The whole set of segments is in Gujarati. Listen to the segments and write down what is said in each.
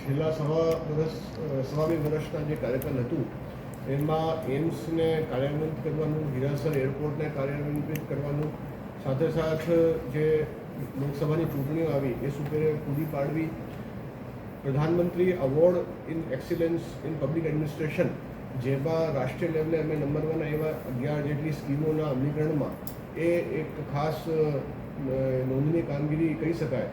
છેલ્લા સવા વર્ષ સવા વર્ષના જે કાર્યક્રમ હતું, એમાં એમ્સને કાર્યાન્વિત કરવાનું, હિરાસર એરપોર્ટને કાર્યાન્વિત કરવાનું, સાથે સાથ જે લોકસભાની ચૂંટણીઓ આવી, એ સુપેરે પૂરી પાડવી, પ્રધાનમંત્રી award in excellence in public administration જેમાં રાષ્ટ્રીય લેવલે અમે નંબર વન એવા અગિયાર જેટલી સ્કીમોના અમલીકરણમાં, એ એક ખાસ નોંધની કામગીરી કહી શકાય.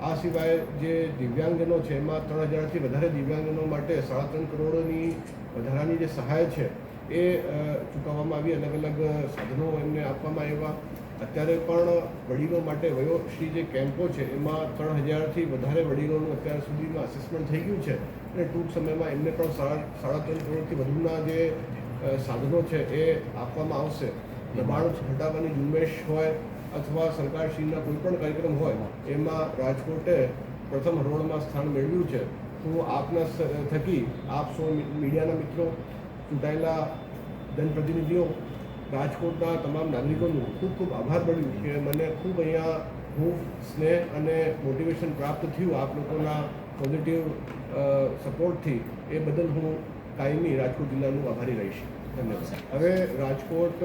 આ સિવાય જે દિવ્યાંગજનો છે, એમાં ત્રણ હજારથી વધારે દિવ્યાંગજનો માટે સાડા ત્રણ કરોડની વધારાની જે સહાય છે, એ ચૂકવવામાં આવી. અલગ અલગ સાધનો એમને આપવામાં આવ્યા. અત્યારે પણ વડીલો માટે વયોશ્રી જે કેમ્પો છે, એમાં ત્રણ હજારથી વધારે વડીલોનું અત્યાર સુધીમાં અસેસમેન્ટ થઈ ગયું છે. અને ટૂંક સમયમાં એમને પણ સાડા સાડા ત્રણ કરોડથી વધુના જે સાધનો છે, એ આપવામાં આવશે. દબાણ ઘટાડવાની ઝુંબેશ હોય અથવા સરકારશ્રીના કોઈ પણ કાર્યક્રમ હોય, એમાં રાજકોટે પ્રથમ હરોળમાં સ્થાન મેળવ્યું છે હું આપના થકી આપ સૌ મીડિયાના મિત્રો, ચૂંટાયેલા જનપ્રતિનિધિઓ, રાજકોટના તમામ નાગરિકોનું ખૂબ ખૂબ આભાર માનું કે મને ખૂબ અહીંયા હું, સ્નેહ અને મોટિવેશન પ્રાપ્ત થયું આપ લોકોના પોઝિટિવ સપોર્ટથી એ બદલ હું કાયમી રાજકોટ જિલ્લાનું આભારી રહીશ. ધન્યવાદ. હવે રાજકોટ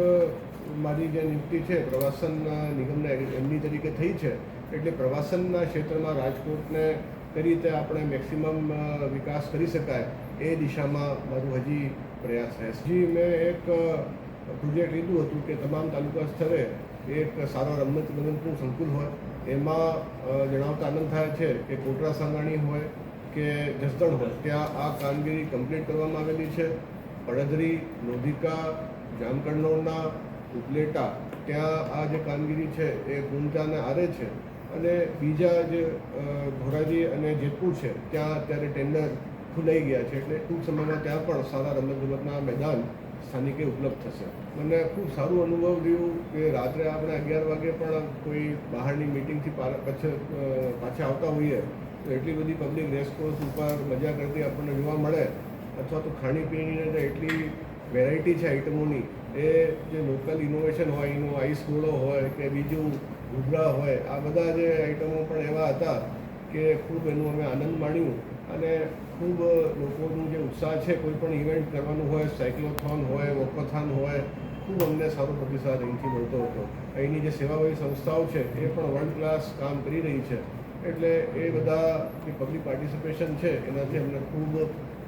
મારી જે નિયુક્તિ છે, પ્રવાસન નિગમને એમડી તરીકે થઈ છે, એટલે પ્રવાસનના ક્ષેત્રમાં રાજકોટને કઈ રીતે આપણે મેક્સિમમ વિકાસ કરી શકાય એ દિશામાં મારું હજી પ્રયાસ રહેશે હજી મેં એક પ્રોજેક્ટ લીધું હતું કે તમામ તાલુકા સ્તરે એક સારો રમત ગમતનું સંકુલ હોય. એમાં જણાવતા આનંદ થાય છે કે કોટરા સાંગાણી હોય કે જસદણ હોય, ત્યાં આ કામગીરી કમ્પ્લીટ કરવામાં આવેલી છે. પડદરી લોધિકા જામકંડોળના ઉપલેટા, ત્યાં આ જે કામગીરી છે એ ગુંજાને આરે છે. અને બીજા જે ધોરાજી અને જેતપુર છે, ત્યાં અત્યારે ટેન્ડર ખુલાઈ ગયા છે. એટલે ટૂંક સમયમાં ત્યાં પણ સારા રમતગમતના મેદાન સ્થાનિકે ઉપલબ્ધ થશે. મને ખૂબ સારું અનુભવ રહ્યું કે રાત્રે આપણે અગિયાર વાગે પણ કોઈ બહારની મિટિંગથી પાછા આવતા હોઈએ તો એટલી બધી પબ્લિક રેસકોર્સ ઉપર મજા કરતી આપણને જોવા મળે. અથવા તો ખાણીપીણીની અંદર એટલી વેરાયટી છે આઇટમોની એ જે લોકલ ઇનોવેશન હોય, એનું આઈસ ગોળો હોય કે બીજું ઘૂઘરા હોય, આ બધા જે આઇટમો પણ એવા હતા કે ખૂબ એનું અમે આનંદ માણ્યું અને ખૂબ લોકોનું જે ઉત્સાહ છે, કોઈ પણ ઇવેન્ટ કરવાનું હોય સાયક્લોથોન હોય વોકોથોન હોય, ખૂબ અમને સારો પ્રતિસાદ અહીંથી મળતો હતો. અહીંની જે સેવાભાવી સંસ્થાઓ છે, એ પણ વર્લ્ડ ક્લાસ કામ કરી રહી છે. એટલે એ બધા જે પબ્લિક પાર્ટિસિપેશન છે, એનાથી અમને ખૂબ